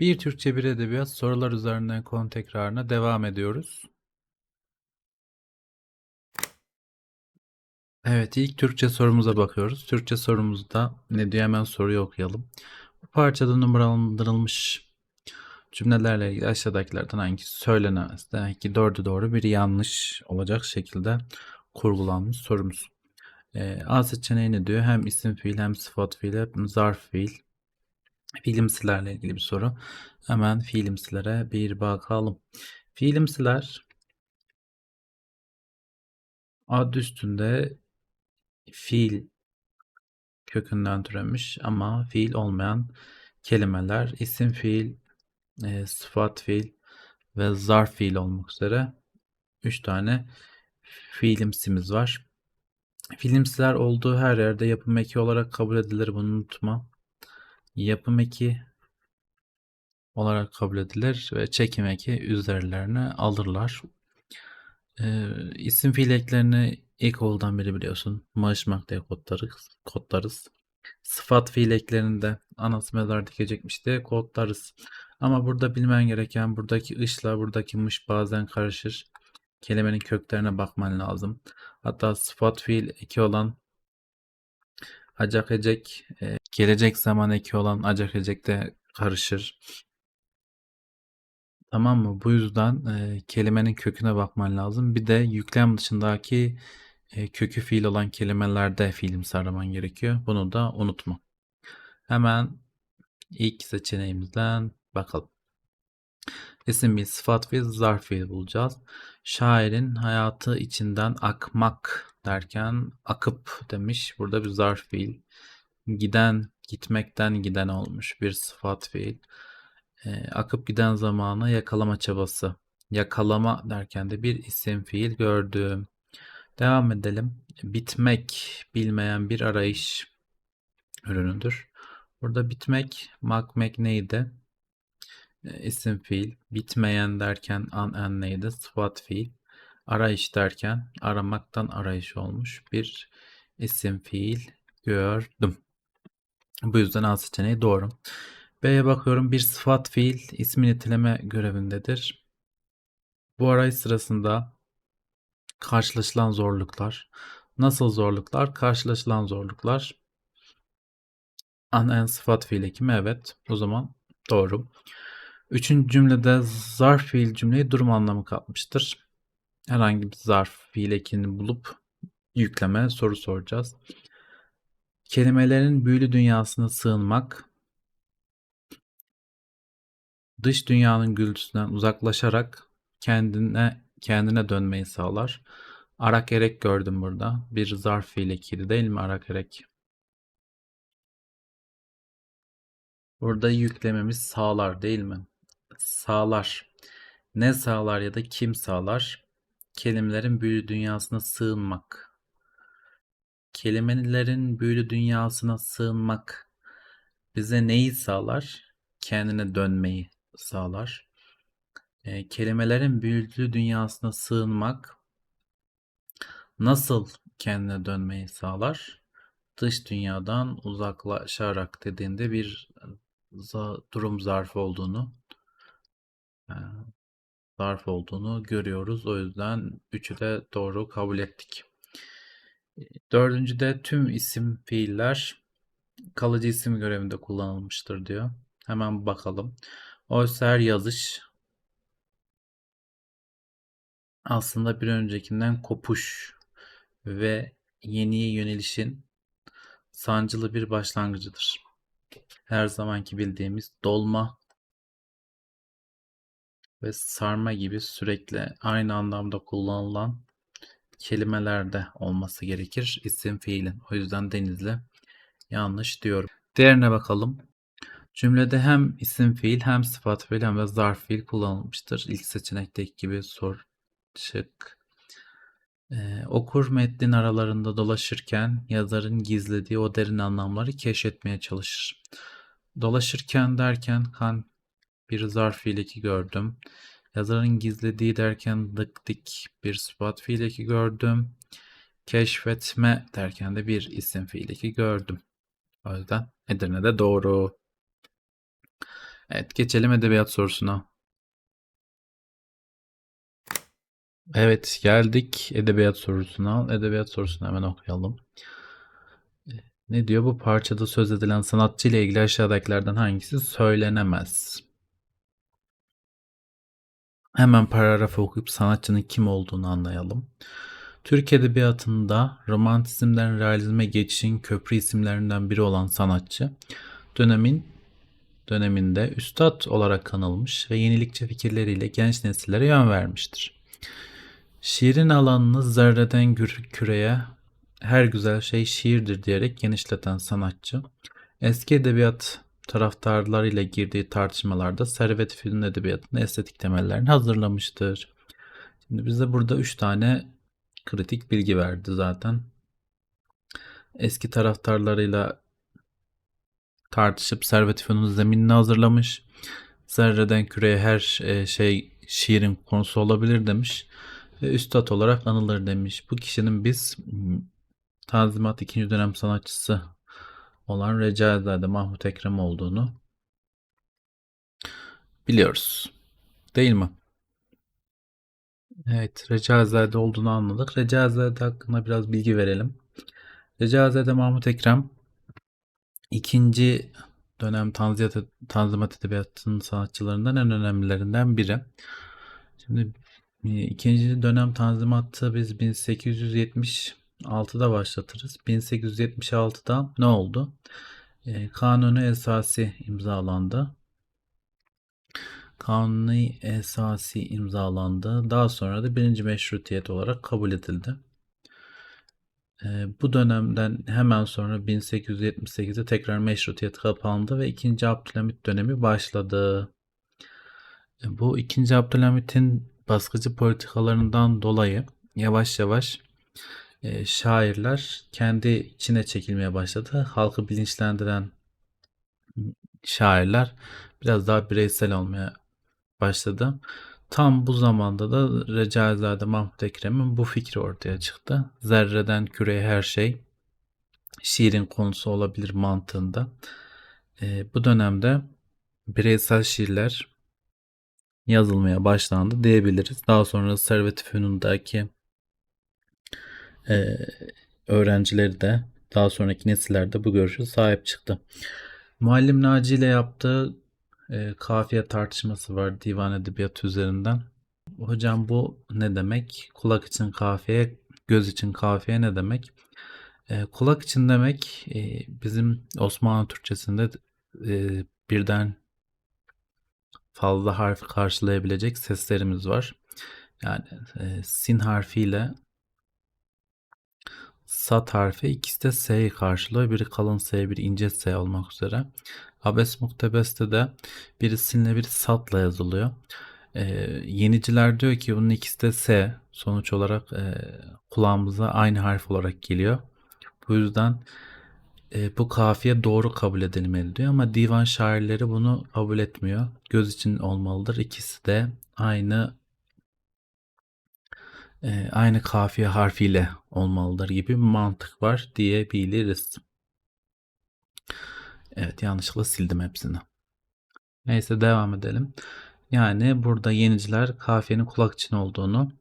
Bir Türkçe Bir Edebiyat sorular üzerinden konu tekrarına devam ediyoruz. Evet ilk Türkçe sorumuza bakıyoruz. Türkçe sorumuzda ne diyor hemen soruyu okuyalım. Bu parçada numaralandırılmış cümlelerle ilgili aşağıdakilerden hangisi söylenemez? Demek ki dördü doğru biri yanlış olacak şekilde kurgulanmış sorumuz. Ee, A seçeneği ne diyor? Hem isim fiil hem sıfat fiil hem zarf fiil. Fiilimsilerle ilgili bir soru. Hemen fiilimsilere bir bakalım. Fiilimsiler ad üstünde fiil kökünden türemiş ama fiil olmayan kelimeler isim fiil, e, sıfat fiil ve zarf fiil olmak üzere 3 tane fiilimsimiz var. Fiilimsiler olduğu her yerde yapım eki olarak kabul edilir bunu unutma. Yapım eki olarak kabul edilir ve çekim eki üzerlerine alırlar. Ee, isim fiil eklerini ilk oldan beri biliyorsun. Maaşmak diye kodlarız. kodlarız. Sıfat fiil eklerini de anası mezar dikecekmiş diye kodlarız. Ama burada bilmen gereken buradaki ışla buradaki mış bazen karışır. Kelimenin köklerine bakman lazım. Hatta sıfat fiil eki olan acak ecek, e, gelecek zaman eki olan acak ecek de karışır. Tamam mı? Bu yüzden e, kelimenin köküne bakman lazım. Bir de yüklem dışındaki e, kökü fiil olan kelimelerde fiilimsi araman gerekiyor. Bunu da unutma. Hemen ilk seçeneğimizden bakalım. İsim bir sıfat ve zarf fiil bulacağız. Şairin hayatı içinden akmak derken akıp demiş. Burada bir zarf fiil. Giden, gitmekten giden olmuş bir sıfat fiil. E, akıp giden zamana yakalama çabası. Yakalama derken de bir isim fiil gördüm. Devam edelim. Bitmek bilmeyen bir arayış ürünüdür. Burada bitmek, makmek neydi? E, isim fiil. Bitmeyen derken an en neydi? Sıfat fiil. Arayış derken aramaktan arayış olmuş bir isim fiil gördüm. Bu yüzden A seçeneği doğru. B'ye bakıyorum. Bir sıfat fiil ismi niteleme görevindedir. Bu arayış sırasında karşılaşılan zorluklar. Nasıl zorluklar? Karşılaşılan zorluklar. An en sıfat fiil ekimi evet. O zaman doğru. Üçüncü cümlede zarf fiil cümleyi durum anlamı katmıştır. Herhangi bir zarf fiil ekini bulup yükleme soru soracağız. Kelimelerin büyülü dünyasına sığınmak dış dünyanın gürültüsünden uzaklaşarak kendine kendine dönmeyi sağlar. Arak erek gördüm burada. Bir zarf fiil ekiydi değil mi arak erek? Burada yüklememiz sağlar değil mi? Sağlar. Ne sağlar ya da kim sağlar? Kelimelerin büyülü dünyasına sığınmak. Kelimelerin büyülü dünyasına sığınmak bize neyi sağlar? Kendine dönmeyi sağlar. E, kelimelerin büyülü dünyasına sığınmak nasıl kendine dönmeyi sağlar? Dış dünyadan uzaklaşarak dediğinde bir durum zarfı olduğunu e, zarf olduğunu görüyoruz. O yüzden üçü de doğru kabul ettik. Dördüncüde tüm isim fiiller kalıcı isim görevinde kullanılmıştır diyor. Hemen bakalım. Oysa her yazış aslında bir öncekinden kopuş ve yeniye yönelişin sancılı bir başlangıcıdır. Her zamanki bildiğimiz dolma ve sarma gibi sürekli aynı anlamda kullanılan kelimelerde olması gerekir isim fiilin. O yüzden Denizli yanlış diyorum. Diğerine bakalım. Cümlede hem isim fiil hem sıfat fiil hem de zarf fiil kullanılmıştır. İlk seçenekteki gibi sor şık. Ee, okur metnin aralarında dolaşırken yazarın gizlediği o derin anlamları keşfetmeye çalışır. Dolaşırken derken kan bir zarf fiileki gördüm. Yazarın gizlediği derken dık dik bir sıfat fiileki gördüm. Keşfetme derken de bir isim fiileki gördüm. O yüzden Edirne'de doğru. Evet geçelim edebiyat sorusuna. Evet geldik edebiyat sorusuna. Edebiyat sorusunu hemen okuyalım. Ne diyor? Bu parçada söz edilen sanatçı ile ilgili aşağıdakilerden hangisi söylenemez? Hemen paragrafı okuyup sanatçının kim olduğunu anlayalım. Türk Edebiyatı'nda romantizmden realizme geçişin köprü isimlerinden biri olan sanatçı, dönemin döneminde üstad olarak kanılmış ve yenilikçi fikirleriyle genç nesillere yön vermiştir. Şiirin alanını zerreden küreye her güzel şey şiirdir diyerek genişleten sanatçı, eski edebiyat taraftarlarıyla girdiği tartışmalarda Servet Fünun Edebiyatı'nın estetik temellerini hazırlamıştır. Şimdi bize burada 3 tane kritik bilgi verdi zaten. Eski taraftarlarıyla tartışıp Servet Fünun zeminini hazırlamış. Zerreden küreye her e, şey şiirin konusu olabilir demiş. Ve üstad olarak anılır demiş. Bu kişinin biz Tanzimat 2. dönem sanatçısı olan Recaizade Mahmut Ekrem olduğunu biliyoruz. Değil mi? Evet, Recaizade olduğunu anladık. Recaizade hakkında biraz bilgi verelim. Recaizade Mahmut Ekrem ikinci dönem Tanzimat, Tanzimat Edebiyatı'nın sanatçılarından en önemlilerinden biri. Şimdi ikinci dönem Tanzimat'ı biz 1876'da başlatırız. 1876'da ne oldu? E, Kanunu Esası imzalandı. Kanunu Esası imzalandı. Daha sonra da birinci meşrutiyet olarak kabul edildi. E, bu dönemden hemen sonra 1878'de tekrar meşrutiyet kapandı ve 2. Abdülhamit dönemi başladı. E, bu 2. Abdülhamit'in baskıcı politikalarından dolayı yavaş yavaş e, şairler kendi içine çekilmeye başladı. Halkı bilinçlendiren şairler biraz daha bireysel olmaya başladı. Tam bu zamanda da Recaizade Mahmut Ekrem'in bu fikri ortaya çıktı. Zerreden küreye her şey şiirin konusu olabilir mantığında. E, bu dönemde bireysel şiirler yazılmaya başlandı diyebiliriz. Daha sonra Servet-i Fünun'daki e, öğrencileri de daha sonraki nesillerde bu görüşe sahip çıktı. Muallim Naci ile yaptığı e, kafiye tartışması var divan edebiyatı üzerinden. Hocam bu ne demek? Kulak için kafiye, göz için kafiye ne demek? E, kulak için demek e, bizim Osmanlı Türkçesinde e, birden fazla harf karşılayabilecek seslerimiz var. Yani e, sin harfiyle sat harfi ikisi de S'yi karşılıyor. Biri kalın S, biri ince S olmak üzere. Abes muktebeste de biri sinle biri satla yazılıyor. Ee, yeniciler diyor ki bunun ikisi de S. Sonuç olarak e, kulağımıza aynı harf olarak geliyor. Bu yüzden e, bu kafiye doğru kabul edilmeli diyor ama divan şairleri bunu kabul etmiyor. Göz için olmalıdır. İkisi de aynı e, aynı kafiye harfiyle olmalıdır gibi mantık var diyebiliriz. Evet yanlışlıkla sildim hepsini. Neyse devam edelim. Yani burada yeniciler kafiyenin kulak için olduğunu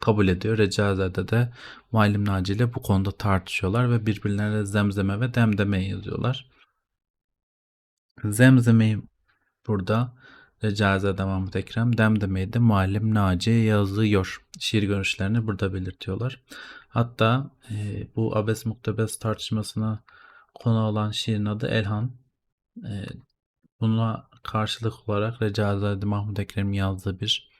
kabul ediyor. Recaizade de Muallim Naci ile bu konuda tartışıyorlar ve birbirlerine zemzeme ve demdeme yazıyorlar. Zemzemeyi burada Recaizade Mahmut Ekrem demdemeyi de Muallim Naci yazıyor. Şiir görüşlerini burada belirtiyorlar. Hatta e, bu abes muktebes tartışmasına konu olan şiirin adı Elhan. E, buna karşılık olarak Recaizade Mahmut Ekrem'in yazdığı bir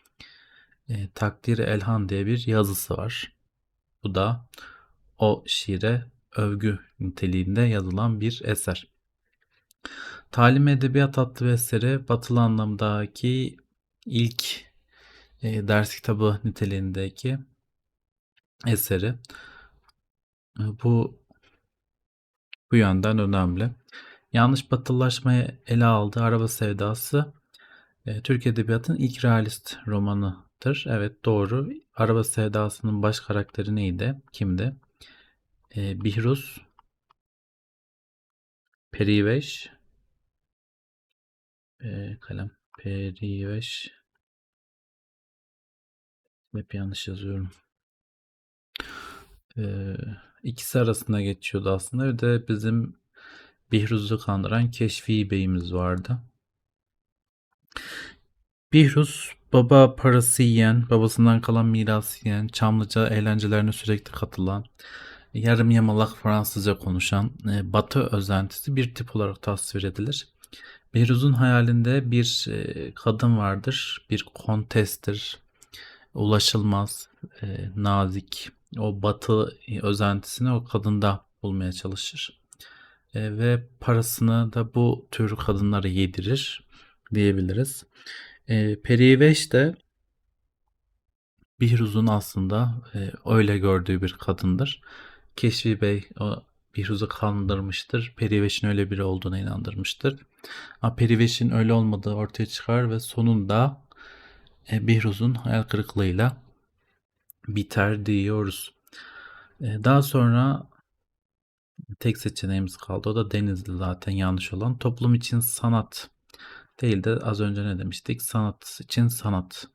e, takdir Elhan diye bir yazısı var. Bu da o şiire övgü niteliğinde yazılan bir eser. Talim Edebiyat adlı eseri batılı anlamdaki ilk e, ders kitabı niteliğindeki eseri. E, bu bu yönden önemli. Yanlış batılılaşmayı ele aldığı Araba Sevdası e, Türk Edebiyatı'nın ilk realist romanıdır. Evet doğru. Araba Sevdası'nın baş karakteri neydi? Kimdi? E, Bihruz Periveş Ee, kalem. Periveş. Hep yanlış yazıyorum. Ee, ikisi arasında geçiyordu aslında. Bir de bizim Bihruz'u kandıran Keşfi Bey'imiz vardı. Bihruz baba parası yiyen, babasından kalan miras yiyen, Çamlıca eğlencelerine sürekli katılan, yarım yamalak Fransızca konuşan, e, Batı özentisi bir tip olarak tasvir edilir. Behruz'un hayalinde bir e, kadın vardır, bir kontestir, ulaşılmaz, e, nazik, o Batı özentisini o kadında bulmaya çalışır. E, ve parasını da bu tür kadınlara yedirir diyebiliriz. E, Periveş de Bihruz'un aslında e, öyle gördüğü bir kadındır. Keşfi Bey o Bihruz'u kandırmıştır. Periveş'in öyle biri olduğuna inandırmıştır. Ama Periveş'in öyle olmadığı ortaya çıkar ve sonunda e, Bihruz'un hayal kırıklığıyla biter diyoruz. E, daha sonra tek seçeneğimiz kaldı. O da Denizli zaten yanlış olan. Toplum için sanat değil de az önce ne demiştik? Sanat için sanat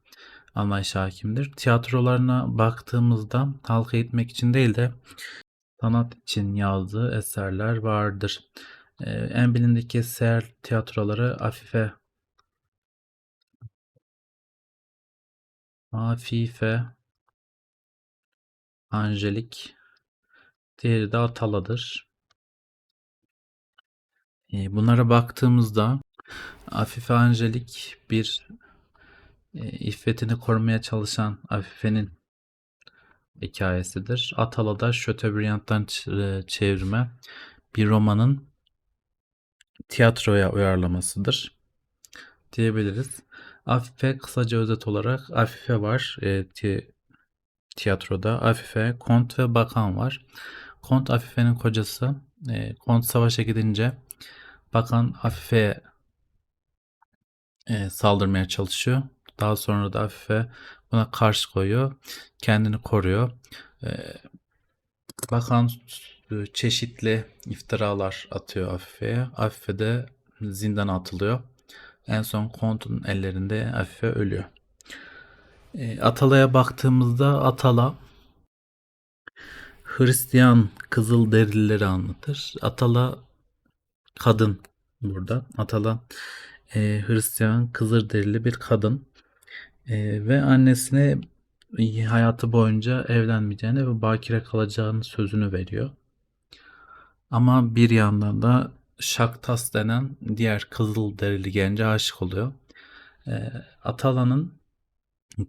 anlayış hakimdir. Tiyatrolarına baktığımızda halk eğitmek için değil de sanat için yazdığı eserler vardır. Ee, en bilindik eser tiyatroları Afife Afife Angelik diğeri de Atala'dır. Ee, bunlara baktığımızda Afife Angelik bir e, iffetini korumaya çalışan Afife'nin hikayesidir. Atala da Chateaubriand'dan e, çevirme bir romanın tiyatroya uyarlamasıdır diyebiliriz. Afife kısaca özet olarak Afife var e, ti- tiyatroda. Afife, Kont ve Bakan var. Kont Afife'nin kocası. E, Kont savaşa gidince Bakan Afife'ye e, saldırmaya çalışıyor. Daha sonra da Afife buna karşı koyuyor. Kendini koruyor. E, Bakan e, çeşitli iftiralar atıyor Afife'ye. Afife de zindana atılıyor. En son Kont'un ellerinde Afife ölüyor. E, Atala'ya baktığımızda Atala Hristiyan Kızılderilileri anlatır. Atala kadın burada. Atala e, Hristiyan Kızılderili bir kadın. E, ve annesine hayatı boyunca evlenmeyeceğini ve bakire kalacağını sözünü veriyor. Ama bir yandan da Şaktas denen diğer Kızılderili gence aşık oluyor. E, Atala'nın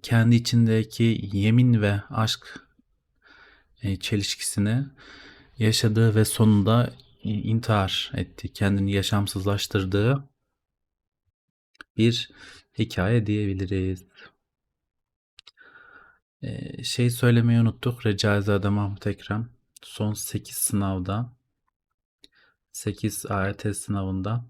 kendi içindeki yemin ve aşk e, çelişkisini yaşadığı ve sonunda intihar etti, kendini yaşamsızlaştırdığı bir hikaye diyebiliriz. E, şey söylemeyi unuttuk. Recaizade Mahmut Ekrem son 8 sınavda 8 AYT sınavında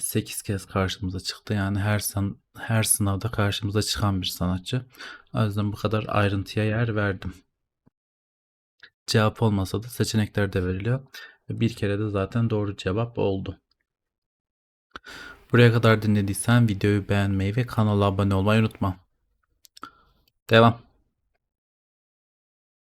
8 kez karşımıza çıktı. Yani her san, her sınavda karşımıza çıkan bir sanatçı. O yüzden bu kadar ayrıntıya yer verdim. Cevap olmasa da seçenekler de veriliyor. Bir kere de zaten doğru cevap oldu. Buraya kadar dinlediysen videoyu beğenmeyi ve kanala abone olmayı unutma. Devam.